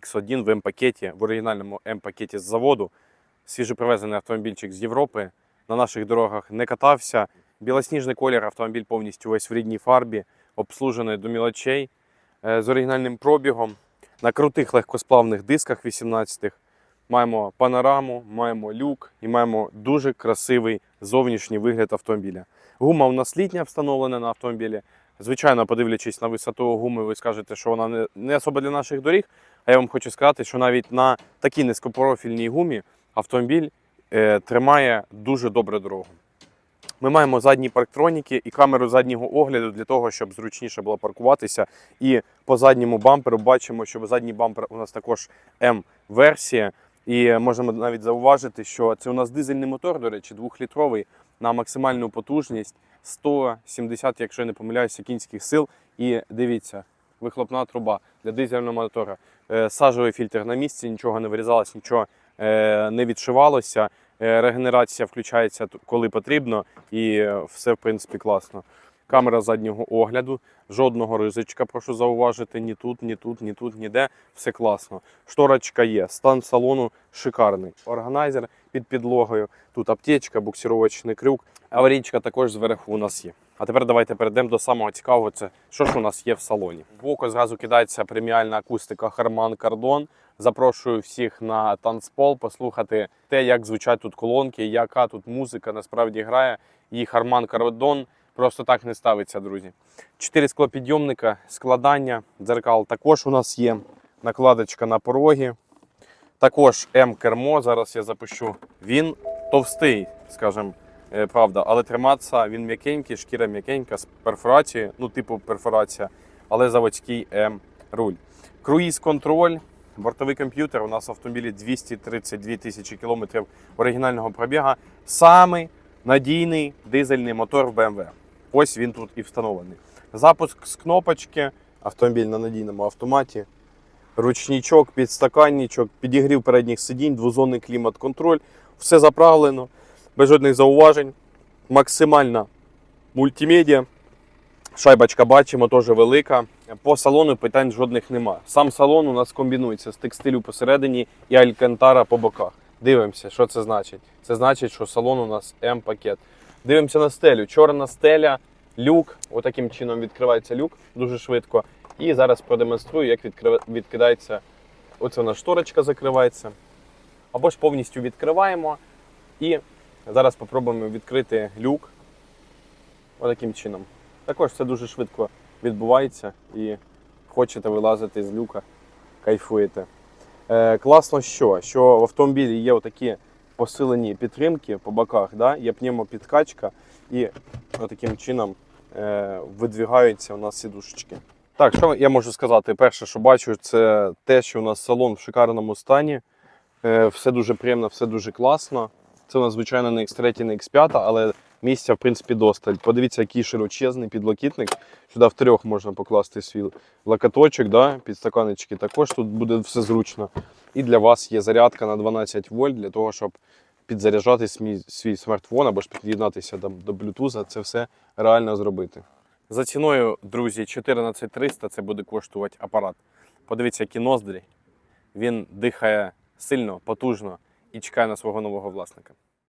X1 в М-пакеті, в оригінальному М-пакеті з заводу. Свіжопривезений автомобільчик з Європи. На наших дорогах не катався. Білосніжний колір, автомобіль повністю весь в рідній фарбі, обслужений до мілочей, е, з оригінальним пробігом. На крутих легкосплавних дисках 18-х. Маємо панораму, маємо люк і маємо дуже красивий зовнішній вигляд автомобіля. Гума у нас літня встановлена на автомобілі. Звичайно, подивлячись на висоту гуми, ви скажете, що вона не, особо для наших доріг. А я вам хочу сказати, що навіть на такій низькопрофільній гумі автомобіль е, тримає дуже добре дорогу. Ми маємо задні парктроніки і камеру заднього огляду для того, щоб зручніше було паркуватися. І по задньому бамперу бачимо, що задній бампер у нас також М-версія. І можемо навіть зауважити, що це у нас дизельний мотор, до речі, двохлітровий на максимальну потужність 170, якщо я не помиляюся, кінських сил. І дивіться, вихлопна труба для дизельного мотора. Е, Сажовий фільтр на місці, нічого не вирізалось, нічого е, не відшивалося. Е, Регенерація включається коли потрібно, і все в принципі класно. Камера заднього огляду, жодного ризичка, прошу зауважити, ні тут, ні тут, ні тут, ніде. Все класно. Шторочка є, стан салону шикарний. Органайзер під підлогою, тут аптечка, буксировочний крюк. Аварійка також зверху у нас є. А тепер давайте перейдемо до самого цікавого. Це що ж у нас є в салоні. В око зразу кидається преміальна акустика Harman Kardon. Запрошую всіх на танцпол послухати те, як звучать тут колонки, яка тут музика насправді грає. І Harman Kardon просто так не ставиться, друзі. Чотири склопідйомника, складання, дзеркал також у нас є. Накладочка на пороги. Також М-кермо. Зараз я запущу. Він товстий, скажімо, е, правда, але триматися він м'якенький, шкіра м'якенька з перфорацією, ну, типу перфорація, але заводський М-руль. Круїз-контроль, бортовий комп'ютер. У нас в автомобілі 232 тисячі кілометрів оригінального пробіга. Самий надійний дизельний мотор в BMW. Ось він тут і встановлений. Запуск з кнопочки, автомобіль на надійному автоматі. Ручничок, підстаканничок, підігрів передніх сидінь, двозонний клімат-контроль. Все заправлено, без жодних зауважень. Максимальна мультимедіа. Шайбочка бачимо, теж велика. По салону питань жодних нема. Сам салон у нас комбінується з текстилю посередині і алькантара по боках. Дивимося, що це значить. Це значить, що салон у нас М-пакет. Дивимося на стелю. Чорна стеля, люк. Отаким чином відкривається люк дуже швидко. І зараз продемонструю, як відкидається. Оце нас шторочка закривається. Або ж повністю відкриваємо. І зараз спробуємо відкрити люк. Отаким чином. Також це дуже швидко відбувається і хочете вилазити з люка, кайфуєте. Е, класно що? Що в автомобілі є отакі посилені підтримки по боках, да? є пневмопідкачка і таким чином е, видвигаються у нас сідушечки. Так, що я можу сказати? Перше, що бачу, це те, що у нас салон в шикарному стані. Е, все дуже приємно, все дуже класно. Це у нас, звичайно, не X3, не X5, але місця, в принципі, досталь. Подивіться, який широчезний підлокітник. Сюди в трьох можна покласти свій локоточок, да? підстаканечки також тут буде все зручно. І для вас є зарядка на 12 вольт для того, щоб підзаряджати свій, смартфон або ж під'єднатися до, Bluetooth. Це все реально зробити. За ціною, друзі, 14300 це буде коштувати апарат. Подивіться, які ноздрі. Він дихає сильно, потужно і чекає на свого нового власника.